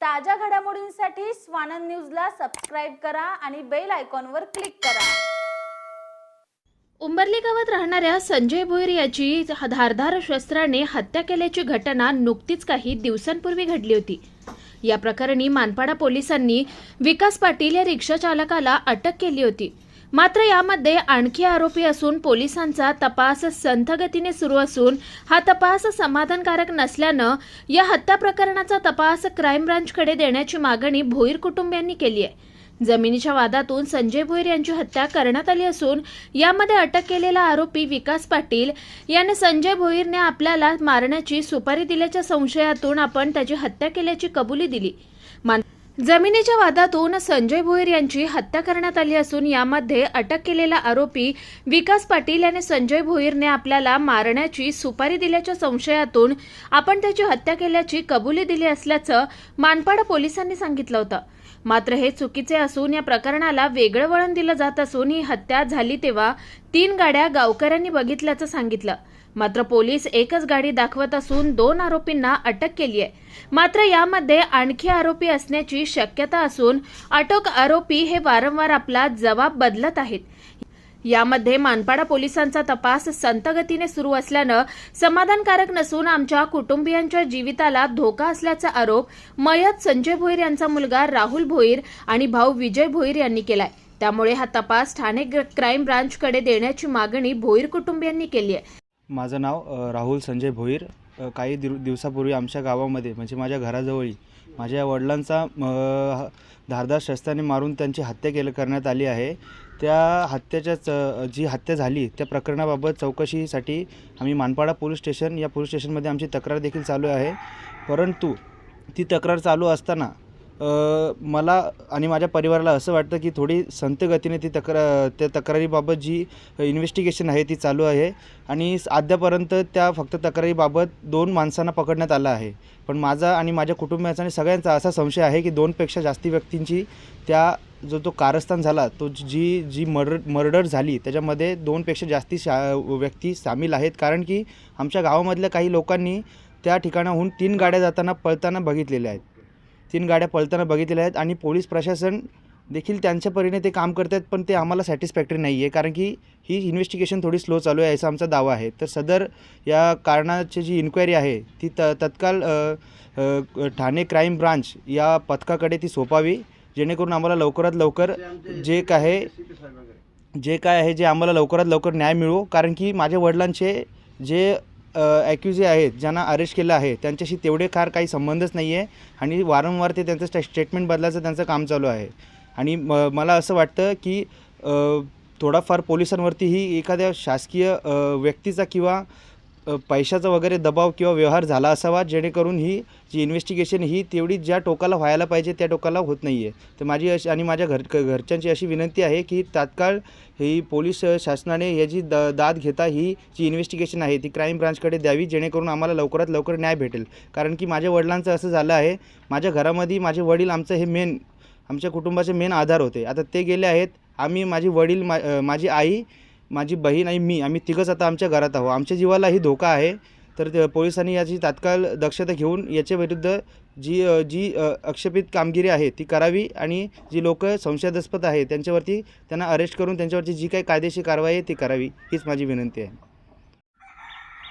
ताज्या घडामोडींसाठी स्वानंद न्यूजला सबस्क्राईब करा आणि बेल आयकॉनवर क्लिक करा. उंबरली गावात राहणाऱ्या संजय भोईर याची धारधार शस्त्राने हत्या केल्याची घटना नुकतीच काही दिवसांपूर्वी घडली होती. या प्रकरणी मानपाडा पोलिसांनी विकास पाटील या रिक्षा चालकाला अटक केली होती. मात्र यामध्ये आणखी आरोपी असून पोलिसांचा तपास संथगतीने सुरू असून हा तपास समाधानकारक नसल्यानं या हत्या प्रकरणाचा तपास क्राईम ब्रांचकडे देण्याची मागणी भोईर कुटुंबियांनी केली आहे. जमिनीच्या वादातून संजय भोईर यांची हत्या करण्यात आली असून यामध्ये अटक केलेला आरोपी विकास पाटील याने संजय भोईरने आपल्याला मारण्याची सुपारी दिल्याच्या संशयातून आपण त्याची हत्या केल्याची कबुली दिली. मान जमिनीच्या वादातून संजय भोईर यांची हत्या करण्यात आली असून यामध्ये अटक केलेला आरोपी विकास पाटील याने संजय भोईरने आपल्याला मारण्याची सुपारी दिल्याच्या संशयातून आपण त्याची हत्या केल्याची कबुली दिली असल्याचं मानपाडा पोलिसांनी सांगितलं होतं. मात्र हे चुकीचे असून या प्रकरणाला वेगळं वळण दिलं जात असून ही हत्या झाली तेव्हा तीन गाड्या गावकऱ्यांनी बघितल्याचं सांगितलं. मात्र पोलीस एकच गाडी दाखवत असून दोन आरोपींना अटक केली आहे मात्र यामध्ये आणखी आरोपी असण्याची शक्यता असून अटक आरोपी हे वारंवार आपला जबाब बदलत आहेत. यामध्ये मानपाडा पोलिसांचा तपास संतगतीने सुरू असल्यानं समाधानकारक नसून आमच्या कुटुंबियांच्या जीविताला धोका असल्याचा आरोप मयत संजय भोईर यांचा मुलगा राहुल भोईर आणि भाऊ विजय भोईर यांनी केलाय. त्यामुळे हा तपास ठाणे क्राईम ब्रांचकडे देण्याची मागणी भोईर कुटुंबियांनी केली आहे. माझं नाव राहुल संजय भोईर. काही दिव दिवसापूर्वी आमच्या गावामध्ये म्हणजे माझ्या घराजवळी माझ्या वडिलांचा धारदार शस्त्राने मारून त्यांची हत्या केलं करण्यात आली आहे. त्या हत्येच्या च जी हत्या झाली त्या प्रकरणाबाबत चौकशीसाठी आम्ही मानपाडा पोलीस स्टेशन या पोलीस स्टेशनमध्ये आमची तक्रार देखील चालू आहे. परंतु ती तक्रार चालू असताना मला आणि माझ्या परिवाराला असं वाटतं की थोडी संथ गतीने ती तक्रार त्या तक्रारीबाबत जी इन्व्हेस्टिगेशन आहे ती चालू आहे. आणि अद्यापर्यंत त्या फक्त तक्रारीबाबत दोन माणसांना पकडण्यात आलं आहे. पण माझा आणि माझ्या कुटुंबियाचा आणि सगळ्यांचा असा संशय आहे की दोनपेक्षा जास्ती व्यक्तींची त्या जो तो कारस्थान झाला तो जी जी मर्डर मर्डर झाली त्याच्यामध्ये दोनपेक्षा जास्ती शा व्यक्ती सामील आहेत. कारण की आमच्या गावामधल्या काही लोकांनी त्या ठिकाणाहून तीन गाड्या जाताना पळताना बघितलेल्या आहेत. तीन गाड्या पळताना बघितलेल्या आहेत आणि पोलीस प्रशासन देखील त्यांच्या परीने ते काम करत आहेत पण ते आम्हाला सॅटिस्फॅक्टरी नाही आहे कारण की ही इन्व्हेस्टिगेशन थोडी स्लो चालू आहे असा आमचा दावा आहे. तर सदर या कारणाची जी इन्क्वायरी आहे ती त तत्काळ ठाणे क्राईम ब्रांच या पथकाकडे ती सोपावी जेणेकरून आम्हाला लवकरात लवकर जे काय जे काय आहे जे आम्हाला लवकरात लवकर न्याय मिळो. कारण की माझ्या वडिलांचे जे ॲक्युजे आहेत ज्यांना अरेस्ट केलं आहे त्यांच्याशी तेवढे फार काही संबंधच नाही आहे आणि वारंवार ते त्यांचं स्टे स्टेटमेंट बदलायचं त्यांचं काम चालू आहे. आणि म मला असं वाटतं की थोडाफार पोलिसांवरतीही एखाद्या शासकीय व्यक्तीचा किंवा पैशाचा वगैरे दबाव किंवा व्यवहार झाला असावा जेणेकरून ही जी इन्व्हेस्टिगेशन ही तेवढी ज्या टोकाला व्हायला पाहिजे त्या टोकाला होत नाही आहे तर माझी अशी आणि माझ्या घर घरच्यांची अशी विनंती आहे की तात्काळ ही पोलीस शासनाने याची द दाद घेता ही जी इन्व्हेस्टिगेशन आहे ती क्राईम ब्रांचकडे द्यावी जेणेकरून आम्हाला लवकरात लवकर न्याय भेटेल. कारण की माझ्या वडिलांचं असं झालं आहे माझ्या घरामध्ये माझे वडील आमचं हे मेन आमच्या कुटुंबाचे मेन आधार होते. आता ते गेले आहेत आम्ही माझी वडील मा माझी आई माझी बहीण आणि मी आम्ही तिघंच आता आमच्या घरात आहो आमच्या जीवालाही धोका आहे. तर ते पोलिसांनी याची तात्काळ दक्षता घेऊन याच्या विरुद्ध जी जी अक्षेपित आक्षेपित कामगिरी आहे ती करावी आणि जी लोक संशयास्पद आहे त्यांच्यावरती त्यांना अरेस्ट करून त्यांच्यावरची जी काही कायदेशीर कारवाई आहे ती करावी हीच माझी विनंती आहे.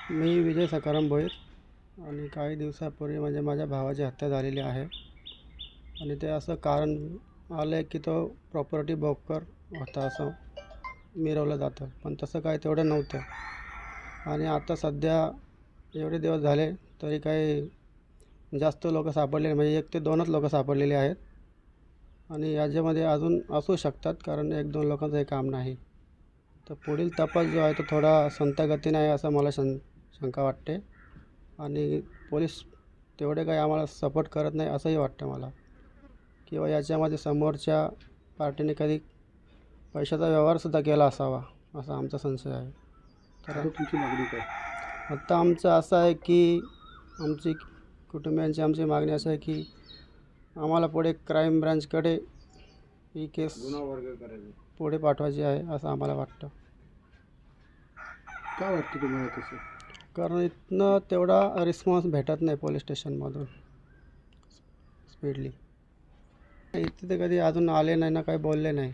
मी विजय सकाराम भोईर आणि काही दिवसापूर्वी म्हणजे माझ्या भावाची हत्या झालेली आहे. आणि ते असं कारण आलं आहे की तो प्रॉपर्टी ब्रोकर होता असं. मिरवलं जातं. पण तसं काय तेवढं नव्हतं. आणि आता सध्या एवढे दिवस झाले तरी काही जास्त लोक सापडले म्हणजे एक ते दोनच लोकं सापडलेले आहेत. आणि याच्यामध्ये अजून असू शकतात कारण एक दोन लोकांचं हे काम नाही. तर पुढील तपास जो आहे तो थोडा संथगतीने आहे असं मला शं शंका वाटते. आणि पोलीस तेवढे काही आम्हाला सपोर्ट करत नाही असंही वाटतं मला. किंवा याच्यामध्ये समोरच्या पार्टीने कधी पैशाचा व्यवहारसुद्धा केला असावा असा आमचा संशय आहे. तर तुमची मागणी काय? आत्ता आमचं असं आहे की आमची कुटुंबियांची आमची मागणी असं आहे की आम्हाला पुढे क्राईम ब्रांचकडे ही केस गुन्हा वर्ग करायचा. पुढे पाठवायची आहे असं आम्हाला वाटतं. का वाटतं तुम्हाला तसं? कारण इथनं तेवढा रिस्पॉन्स भेटत नाही पोलीस स्टेशनमधून स्पीडली इथे ते कधी अजून आले नाही ना काही बोलले नाही.